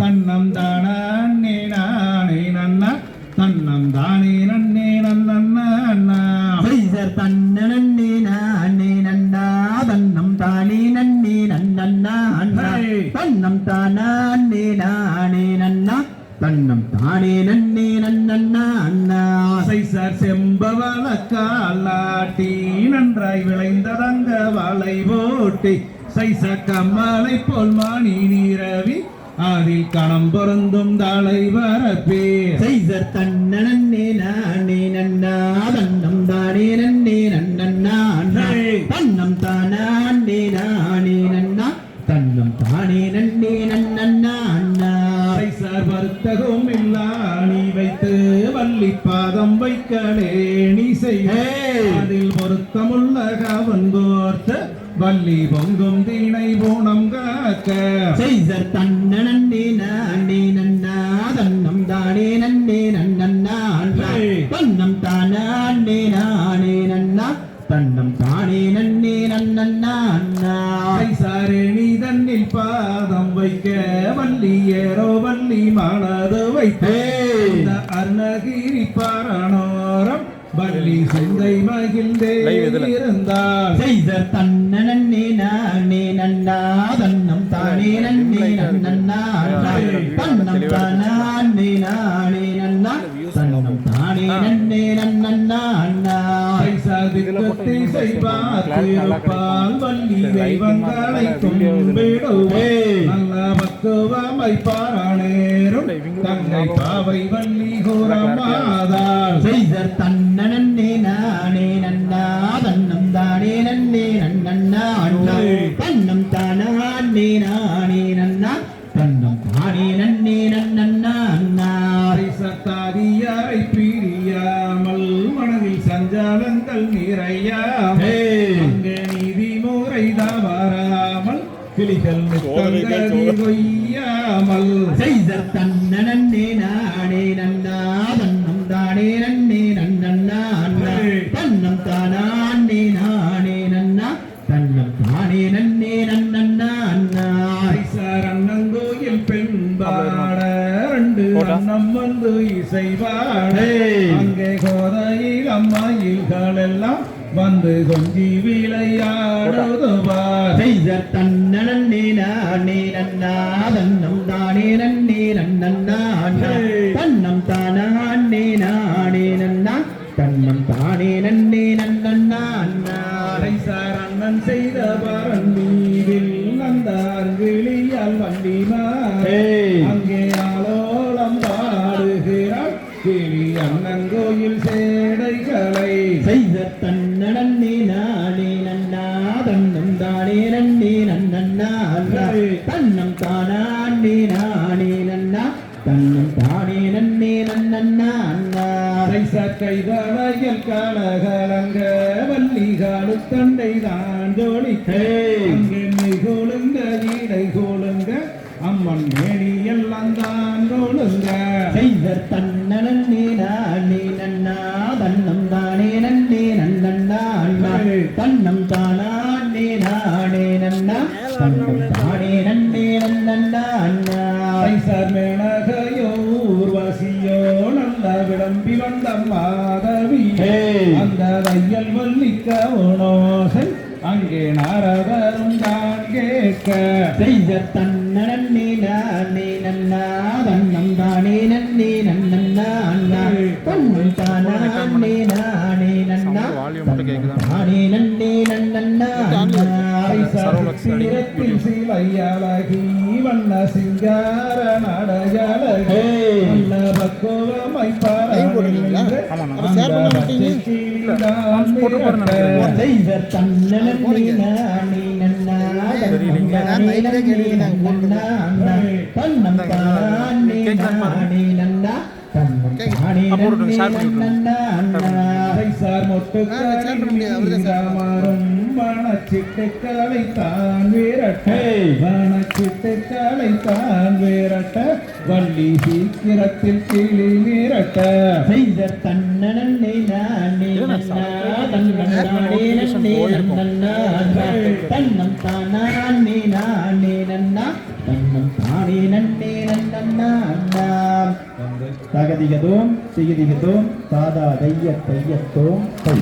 தன்னம் தானே நானே நன்னா. தன்னம் தானே நன்னே நன்னா சைசர் தன்ன நன்னே நானே நன்னா. தன்னம் தானே நன்னே நன்னன்னா அண்ணா. தன்னம் தானே நானே நன்னா. தன்னம் தானே நன்னே நன்னன்னா அண்ணா சைசார் செம்பவள காலாட்டி நன்றாய் விளைந்ததங்க வளை போட்டி. சைச கம்மலை போல் மானி நீரவி அதில் கணம் பொருந்தும் தலை வரப்பே. சைசர் தன்ன நன்னே நானே நன்னா. தன்னம் தானே நன்னே ஹே. தன்னம் தானே நானே நன்னா. தன்னம் தானே நன்னே நன்னன்னா. அண்ணா சைசார் வர்த்தகம் இல்லாணி வைத்து வள்ளி பாதம் வைக்கலே நீ செய்ய. அதில் பொருத்தமுள்ள கவன் கோர்த்த வள்ளி பொங்கும் தீனை பூணம் காக்க. சைசர் தன்ன நன்னே நானே நன்னா தன்னம் தானே நன்னே ஹே. தன்னம் தானே நானே நன்னா தன்னம் தானே நன்னே நன்னன்னா. அண்ணா சாரே நீ தன்னில் பாதம் வைக்க வள்ளி ஏறோ வள்ளி மனது வைத்தே. அருணகிரி பாரணோரம் வள்ளி சிந்தை மகிழ்ந்தே இருந்தால் சைசர் தன்ன நன்னே நானே நன்னா தன்னம் தானே நன்னே நன்னன்னா அண்ணா தன்னம் தானே நானே நன்னா தன்னம் தானே நன்னே நன்னன்னா அண்ணா திக்கத்தை செய்வாத்திருப்பால் வள்ளி தெய்வங்களை கும்பிடுவே நல்ல பக்குவமை பாராணேரும் தங்கை பாவை வள்ளி கூறமாதாள் சைசர் தன்ன தானே நானே நன்னா. தன்னம் தானே நன்னே நன்னன்னா. அண்ணா சத்தாரியாரை பிரியாமல் மனதில் சஞ்சாலங்கள். அங்கே நீதி முறை தவறாமல் கிளிகள் கொய்யாமல் செய்தர் தன்ன அண்ணம் வந்து இசை பாட ஹே. அங்கே கோதையில் அம்மாயில்கள் எல்லாம் வந்து கொஞ்சி விளையாடுதுவார். செய்தர் தன்ன நன்னே நானே நன்னா தன்னம் தானே நன்னே அண்ணா தன்னம் தானே நானே நன்னா தன்னம் தானே நன்னே நன்னன்னா அண்ணா ஐசார் அண்ணன் செய்த பரந்தீவில் நந்தார் கிளியால் வண்டிமார் ஹே. அங்கே சேடைகளை செய்த தன்ன நன்னே நானே நன்னா தன்னம் தானே நன்னே அண்ணா தன்னம் தானே நானே நன்னா. தன்னம் தானே நன்னே நன்னன்னா அண்ணா ஐசார் கைதலையில் கலகலங்க வள்ளிகாலு தண்டை தான் ஜோடிக்க. மிகுலுங்க ஈடை கோலுங்க அம்மன் மேனி எல்லாம் தான் கோலுங்க செய்த தன்ன மேனகையோ ஊர்வசியோ நல்ல விளம்பி வந்த மாதவி. அந்த தையல் வள்ளிக்க உணோசை அங்கே நாரதரும் தான் கேட்க செய்த தன்ன நன்னே நானே நன்னா தன்னம் தானே நன்னே நன்னன்னா அண்ணா தன்னம் தானே நானே நன்னா தானே நன்னே சித்திரத்தில் வண்ண சிங்கார ஹே. நல்ல பக்குவமை செய்த தன்ன நன்னே நானே நன்னா தன்னம் தானே அண்ணா அண்ணா சார் விரட்ட. வனச்சிட்டுக்களை தான் விரட்ட வள்ளி சீக்கிரத்தில் கிளி விரட்ட செய்த தன்ன நன்னே நானே நன்னா தன்னம் தானே நன்னே நானே நன்னா. தன்னம் தானே நன்னே வந்து தகதிகதோம் சிகிதிகதோம் தாதா தைய தையத்தோம். தை